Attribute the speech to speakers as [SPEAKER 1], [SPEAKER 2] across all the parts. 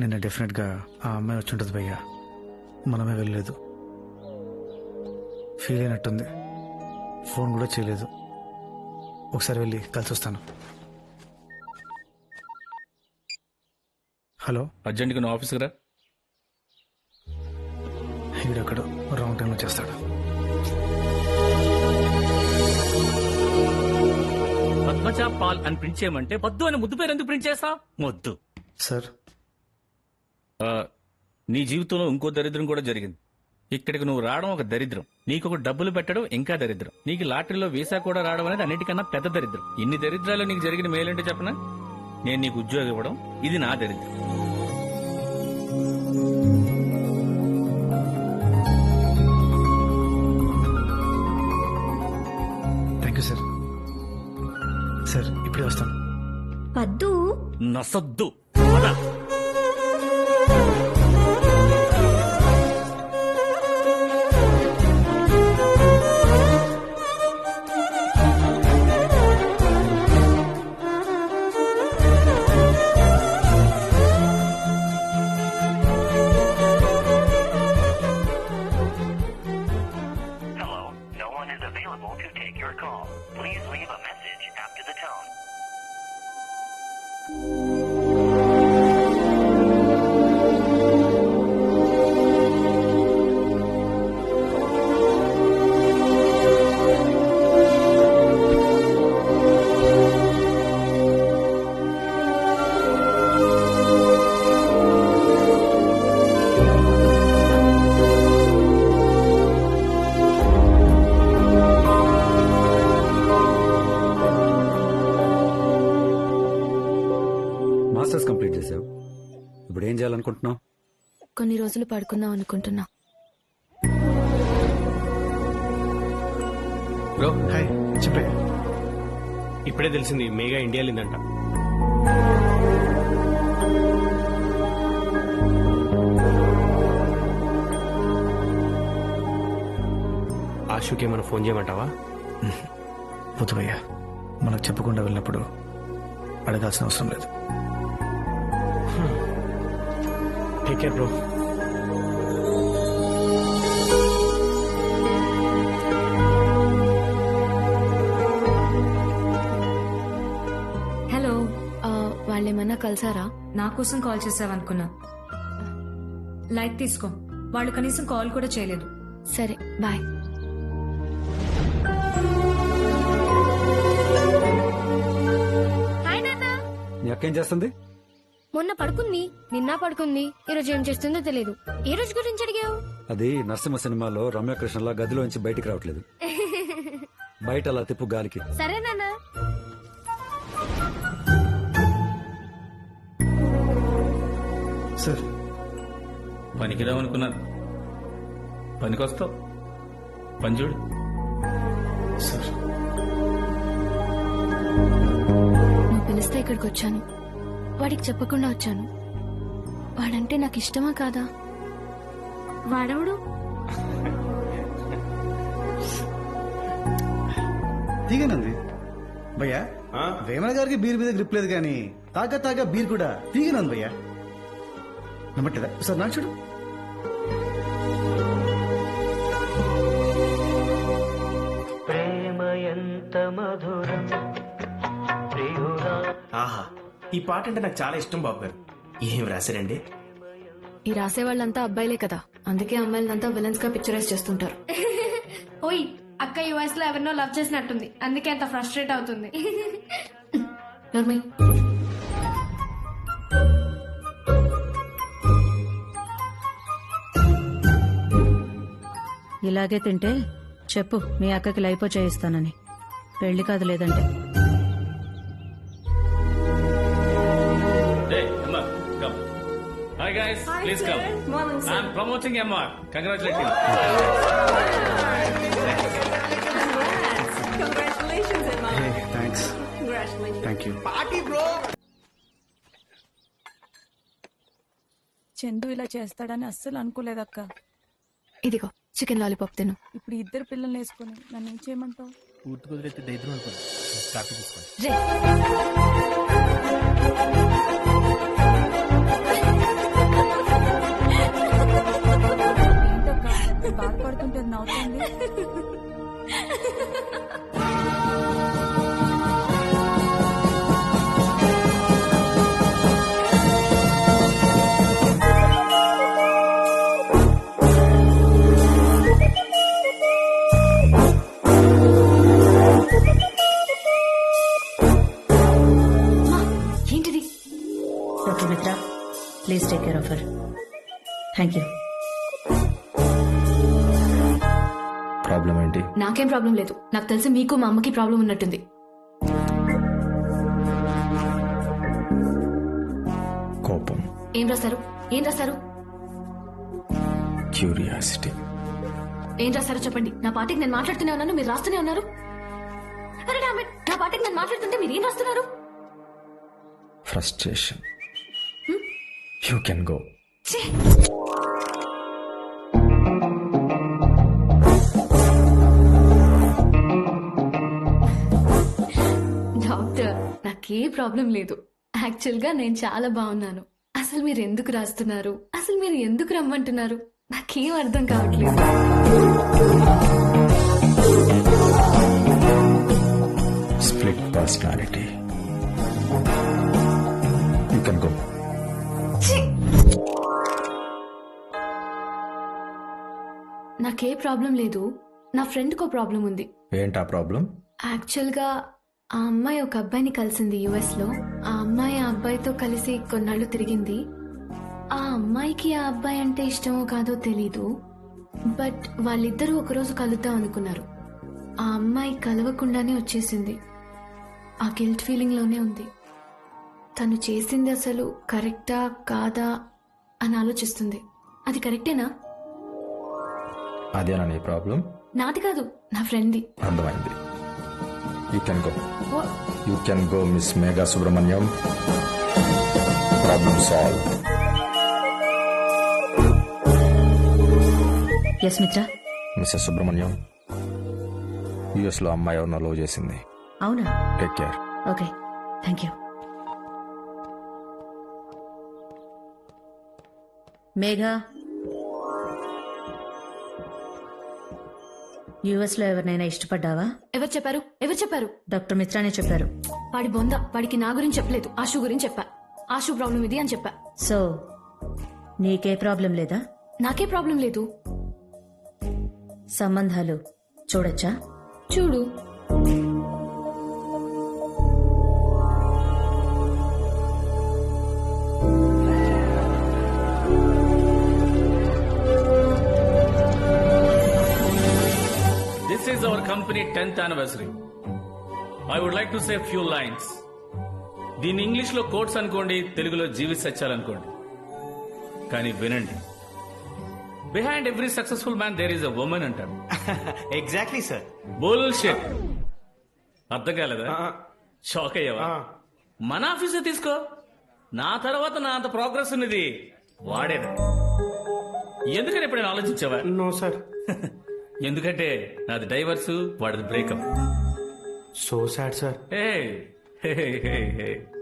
[SPEAKER 1] నిన్న డెఫినెట్గా ఆ అమ్మాయి వచ్చి ఉంటుంది భయ్యా. మనమే వెళ్ళలేదు. ఫీల్ అయినట్టుంది. ఫోన్ కూడా చేయలేదు. ఒకసారి వెళ్ళి కలిసి వస్తాను. హలో?
[SPEAKER 2] అర్జెంట్గా నువ్వు ఆఫీస్కి రా.
[SPEAKER 1] వీడెక్కడో రాంగ్ టైంలో చేస్తాడు.
[SPEAKER 2] పద్మజ పాల్ అని ప్రింట్ చేయమంటే పద్దు అని ముద్దు పేరు ఎందుకు ప్రింట్ చేస్తా వద్దు
[SPEAKER 1] సార్
[SPEAKER 2] నీ జీవితంలో ఇంకో దరిద్రం కూడా జరిగింది. ఇక్కడికి నువ్వు రావడం ఒక దరిద్రం. నీకు ఒక డబ్బులు పెట్టడం ఇంకా దరిద్రం. నీకు లాటరీలో వీసా కూడా రావడం అనేది అన్నిటికన్నా పెద్ద దరిద్రం. ఇన్ని దరిద్రాలు నీకు జరిగిన మేలంటే చెప్పనా? నేను నీకు ఉద్యోగం ఇవ్వడం ఇది నా దరిద్రం.
[SPEAKER 1] థ్యాంక్ యూ సార్ సార్ ఇప్పుడే వస్తాను.
[SPEAKER 3] పద్దు.
[SPEAKER 2] నసొద్దు.
[SPEAKER 4] Is available to take your call. Please leave a message after the tone.
[SPEAKER 5] కొన్ని రోజులు పడుకుందాం అనుకుంటున్నా.
[SPEAKER 6] బ్రో.
[SPEAKER 1] హాయ్ చెప్పే.
[SPEAKER 6] ఇప్పుడే తెలిసింది మేఘా ఇండియా వెళ్ళిందంట ఆశుకి ఏమైనా ఫోన్ చేయమంటావా?
[SPEAKER 1] భయ్యా. మనకు చెప్పకుండా వెళ్ళినప్పుడు అడగాల్సిన అవసరం లేదు.
[SPEAKER 6] టేక్ కేర్ బ్రో
[SPEAKER 3] హలో
[SPEAKER 5] ఆ, వాళ్ళేమన్నా కలిసారా?
[SPEAKER 3] నా కోసం కాల్ చేసావనుకున్నా. లైట్ తీసుకో. వాళ్ళు కనీసం కాల్ కూడా చేయలేదు.
[SPEAKER 5] సరే బాయ్.
[SPEAKER 7] నీ అక్క ఏం చేస్తుంది?
[SPEAKER 8] మొన్న పడుకుంది నిన్న పడుకుంది ఈరోజు ఏం చేస్తుందో తెలియదు ఏ రోజు గురించి అడిగావు?
[SPEAKER 7] అది నరసింహ సినిమాలో రమ్యకృష్ణలా గదిలోంచి బయటికి రావట్లేదు. బయట అలా తిప్పు గాలికి.
[SPEAKER 8] సరే నాన్న.
[SPEAKER 1] సార్
[SPEAKER 2] పనికిరావనుకున్నాను. పనికొస్తావు. పని చూడు.
[SPEAKER 1] సార్.
[SPEAKER 5] నువ్వు పిలిస్తే ఇక్కడికి వచ్చాను. వాడికి చెప్పకుండా వచ్చాను. వాడంటే నాకు ఇష్టమా కాదా?
[SPEAKER 8] వాడవుడు?
[SPEAKER 1] తీగనంది. భయ్యా వేమన గారికి బీర్ మీద గ్రిప్ లేదు కానీ తాగా తాగా బీర్ కూడా తీగనంది భయ్యా. నమ్మట్లేదా? సార్ నాకు చూడు.
[SPEAKER 6] ఈ పాట అంటే నాకు చాలా ఇష్టం బాబు గారు. ఏం రాశారండి?
[SPEAKER 5] ఈ రాసే వాళ్ళంతా అబ్బాయిలే కదా. అందుకే అమ్మాయిలంతా విలన్స్గా పిక్చరైజ్ చేస్తుంటారు.
[SPEAKER 8] ఓయ్ అక్క ఈ వయసులో ఎవరినో లవ్ చేసినట్టుంది. అందుకే అంత ఫ్రస్ట్రేట్ అవుతుంది.
[SPEAKER 9] ఇలాగే తింటే చెప్పు మీ అక్కకి లైపో చేయిస్తానని. పెళ్ళి కాదు లేదంటే.
[SPEAKER 2] Hi guys please come I'm promoting MR congratulate
[SPEAKER 1] thanks thank you
[SPEAKER 9] Chandu ఇలా చేస్తాడని అస్సలు అనుకోలేదక్క.
[SPEAKER 5] ఇదిగో చికెన్ లాలీపాప్ తిను.
[SPEAKER 9] ఇప్పుడు ఇద్దరు పిల్లల్ని వేసుకుని నన్ను ఏం చేయమంటావు?
[SPEAKER 6] పూర్తి కుదిరైతే దైద్యం అనుకోండి కాఫీ తీసుకోండి.
[SPEAKER 10] నవ్వుతుంది
[SPEAKER 6] ప్రాబ్లం ఏంటి?
[SPEAKER 5] నాకేం ప్రాబ్లం లేదు. నాకు తెలిసి మీకు మా అమ్మకి ప్రాబ్లం ఉన్నట్టుంది.
[SPEAKER 6] కోపం.
[SPEAKER 5] ఏం రాస్తారు ఏం రాస్తారు
[SPEAKER 6] క్యూరియాసిటీ.
[SPEAKER 5] ఏం రాస్తారో చెప్పండి. నా పాటికి నేను మాట్లాడుతూనే ఉన్నాను మీరు రాస్తూనే ఉన్నారు. అరే నా పాటికి నేను మాట్లాడుతుంటే మీరు ఏం రాస్తున్నారు?
[SPEAKER 6] Frustration
[SPEAKER 5] you can go problem లేదు. యాక్చువల్గా నేను చాలా బాగున్నాను. అసలు మీరు ఎందుకు రాస్తున్నారు? అసలు మీరు ఎందుకు రమ్మంటున్నారు? నాకేం అర్థం కావట్లేదు.
[SPEAKER 6] Split personality you can go
[SPEAKER 5] ఛీ! నాకే ప్రాబ్లం లేదు. నా ఫ్రెండ్కి ప్రాబ్లం ఉంది.
[SPEAKER 6] ఏంటా ప్రాబ్లం?
[SPEAKER 5] యాక్చువల్గా ఆ అమ్మాయి ఒక అబ్బాయిని కలిసింది యుఎస్లో ఆ అమ్మాయి ఆ అబ్బాయితో కలిసి కొన్నాళ్ళు తిరిగింది. ఆ అమ్మాయికి ఆ అబ్బాయి అంటే ఇష్టమో కాదో తెలీదు. బట్ వాళ్ళిద్దరూ ఒకరోజు కలుద్దాం అనుకున్నారు. ఆ అమ్మాయి కలవకుండానే వచ్చేసింది. ఆ గిల్ట్ ఫీలింగ్లోనే ఉంది. తను చేసింది అసలు కరెక్టా కాదా అని ఆలోచిస్తుంది. అది కరెక్టేనా?
[SPEAKER 6] అదేనా నీ ప్రాబ్లం?
[SPEAKER 5] నాది కాదు నా ఫ్రెండ్ది.
[SPEAKER 6] అర్థమైంది. You
[SPEAKER 5] can
[SPEAKER 6] go you can go miss Megha Subrahmanyam problem
[SPEAKER 9] solve S
[SPEAKER 6] Mitra mister Subrahmanyam యుఎస్లో అమ్మాయి ఎవరినో లవ్ చేసింది.
[SPEAKER 9] అవునా?
[SPEAKER 6] Take
[SPEAKER 9] care okay thank you Megha యుఎస్లో ఎవరినైనా ఇష్టపడ్డావా?
[SPEAKER 5] ఎవరు చెప్పారు? ఎవరు చెప్పారు?
[SPEAKER 9] డాక్టర్ మిత్రానే చెప్పారు.
[SPEAKER 5] వాడి బొంద వాడికి నా గురించి చెప్పలేదు. ఆశు గురించి చెప్పా. ఆశు ప్రాబ్లం ఇది అని చెప్పా.
[SPEAKER 9] సో నీకే ప్రాబ్లం లేదా?
[SPEAKER 5] నాకే ప్రాబ్లం లేదు.
[SPEAKER 9] సంబంధాలు చూడొచ్చా?
[SPEAKER 5] చూడు.
[SPEAKER 2] This is our company 10th anniversary. I would like to say few lines. దీన్ని ఇంగ్లీష్లో కోట్స్ అనుకోండి తెలుగులో జీవిత సత్యాలనుకోండి కానీ వినండి. Behind every successful man there is a woman అంటారు.
[SPEAKER 1] ఎగ్జాక్ట్లీ సార్
[SPEAKER 2] బుల్ షిట్ అర్థం కాలేదా? షాక్ అయ్యావా? మన ఆఫీసే తీసుకో. నా తర్వాత నా అంత ప్రోగ్రెస్ ఉన్నది. వాడేది? ఎందుకని ఎప్పుడైనా ఆలోచించావా?
[SPEAKER 6] నో సార్
[SPEAKER 2] ఎందుకంటే నాది డైవర్స్ వాడిది బ్రేకప్.
[SPEAKER 6] So sad sir.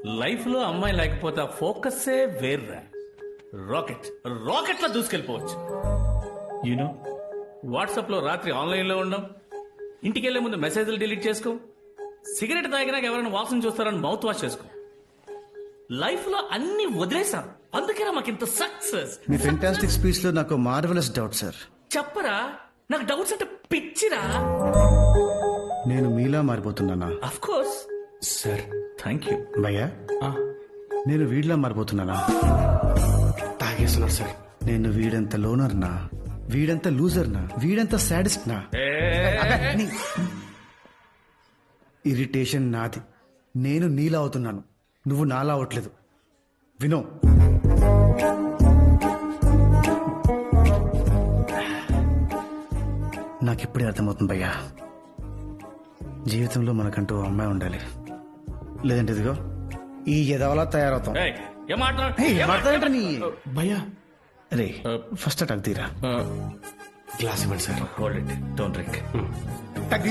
[SPEAKER 2] లైఫ్లో అమ్మాయి లేకపోతే ఆ ఫోకస్సే వేర్రా. రాకెట్ రాకెట్ లా దూసుకెళ్ళిపోవచ్చు. యూనో వాట్సాప్లో రాత్రి ఆన్లైన్లో ఉండం. ఇంటికి వెళ్ళే ముందు మెసేజ్లు డిలీట్ చేసుకో. సిగరెట్ తాగినాక ఎవరైనా వాసన చూస్తారని మౌత్ వాష్ చేసుకో. లైఫ్లో అన్ని వదిలేసాం అందుకేనా మాకు ఇంత సక్సెస్
[SPEAKER 1] మీ ఫెంటాస్టిక్ స్పీచ్లో నాకు మార్వెలస్ డౌట్ సార్
[SPEAKER 2] చెప్పరా? నాకు డౌట్స్ అంటే పిచ్చిరా?
[SPEAKER 1] నేను మీలా మారిపోతున్నానా?
[SPEAKER 2] Of course
[SPEAKER 6] sir
[SPEAKER 2] thank you
[SPEAKER 1] భయ్యా? నేను వీడిలా మారిపోతున్నానా?
[SPEAKER 6] తాగేస్తున్నారు సార్
[SPEAKER 1] నేను వీడంత లోనర్నా? వీడంత లూజర్నా? వీడంత సాడిస్ట్ నా ఇరిటేషన్ నాది. నేను నీలా అవుతున్నాను. నువ్వు నాలా అవట్లేదు వినో. నాకిప్పుడే అర్థమవుతుంది భయ్యా. జీవితంలో మనకంటూ ఓ అమ్మాయి ఉండాలి. లేదంటే ఇదిగో ఈ ఎదవలా తయారవుతాం.
[SPEAKER 6] భయ్యా.
[SPEAKER 1] రే ఫస్ట్ అటాక్ తీరా?
[SPEAKER 6] గ్లాస్ ఇవ్వండి sir.
[SPEAKER 2] Hold it don't drink
[SPEAKER 1] టక్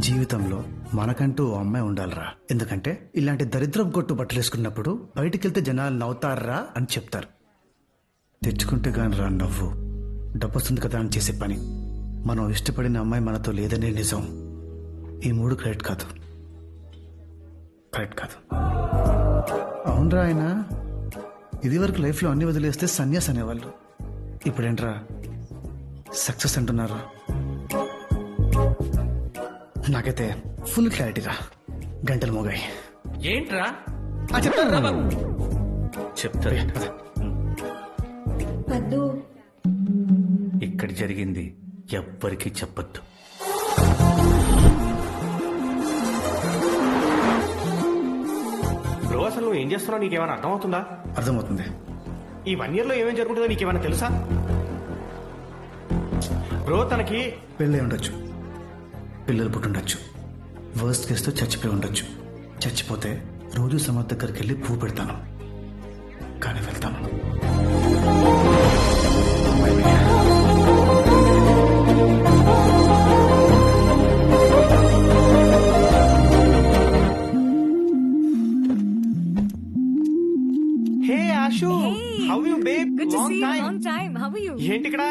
[SPEAKER 1] జీవితంలో మనకంటూ ఓ అమ్మాయి ఉండాలిరా. ఎందుకంటే ఇలాంటి దరిద్రం కొట్టు బట్టలేసుకున్నప్పుడు బయటికి వెళ్తే జనాలు నవ్వుతారా అని చెప్తారు. తెచ్చుకుంటే గాని రా నవ్వు. డబ్బు వస్తుంది కదా అని చేసే పని. మనం ఇష్టపడిన అమ్మాయి మనతో లేదనే నిజం. ఈ మూడు కరెక్ట్ కాదు. కరెక్ట్ కాదు. అవునరా ఆయన. ఇది వరకు లైఫ్లో అన్ని వదిలేస్తే సన్యాస్ అనేవాళ్ళు. ఇప్పుడేంట్రా? సక్సెస్ అంటున్నారు? నాకైతే ఫుల్ క్లారిటీరా గంటలు మోగాయి.
[SPEAKER 2] ఏంట్రా?
[SPEAKER 1] చెప్తాను. రా
[SPEAKER 2] ఇక్కడ జరిగింది ఎవ్వరికీ చెప్పొద్దు.
[SPEAKER 10] బ్రో అసలు నువ్వు ఏం చేస్తున్నావు? నీకేమైనా అర్థమవుతుందా?
[SPEAKER 1] అర్థమవుతుంది.
[SPEAKER 10] ఈ వన్ ఇయర్లో ఏమేం జరుగుతుందో నీకేమైనా తెలుసా? బ్రో తనకి
[SPEAKER 1] పెళ్ళై ఉండొచ్చు. పిల్లలు పుట్టుండొచ్చు. వర్స్ట్ కేసుతో చచ్చిపోయి ఉండొచ్చు. చచ్చిపోతే రోజు సమాధి దగ్గరికి వెళ్ళి పువ్వు పెడతాను. కానీ వెళ్తాను.
[SPEAKER 10] How you
[SPEAKER 3] babe good to
[SPEAKER 10] see
[SPEAKER 3] time long time how you
[SPEAKER 10] ఏంటి ఇక్కడ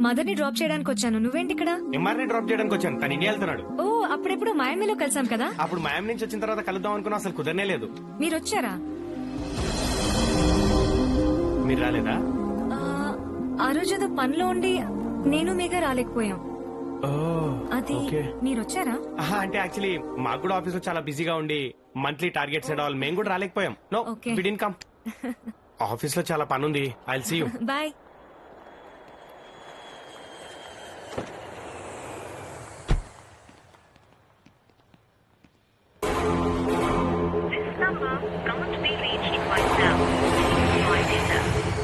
[SPEAKER 3] మదర్ని డ్రాప్ చేయడానికి వచ్చాను. నువ్వేంటి ఇక్కడ
[SPEAKER 10] ఎంఆర్ని డ్రాప్ చేయడానికి వచ్చాను. తను ఇండియా వెళ్తున్నాడు.
[SPEAKER 3] ఓ అప్పుడెప్పుడు మాయమేలో కలిసాం కదా?
[SPEAKER 10] అప్పుడు మ్యామ్ నుంచి వచ్చిన తర్వాత కలుద్దాం అనుకున్నా అసలు కుదరనే లేదు.
[SPEAKER 3] మీరు వచ్చారా
[SPEAKER 10] మీరు రాలేదా?
[SPEAKER 3] ఆ, రోజు ఏదో పనిలో ఉండి నేను మీగా రాలేకపోయాం. అది మీరు వచ్చారా
[SPEAKER 10] అంటే యాక్చువల్లీ మాకు కూడా ఆఫీస్లో చాలా బిజీగా ఉండి మంత్లీ టార్గెట్స్ అండ్ ఆల్ మేము కూడా రాలేకపోయాం. నో. విడిన్ కమ్ ఆఫీస్లో చాలా పనుంది. I see you
[SPEAKER 3] bye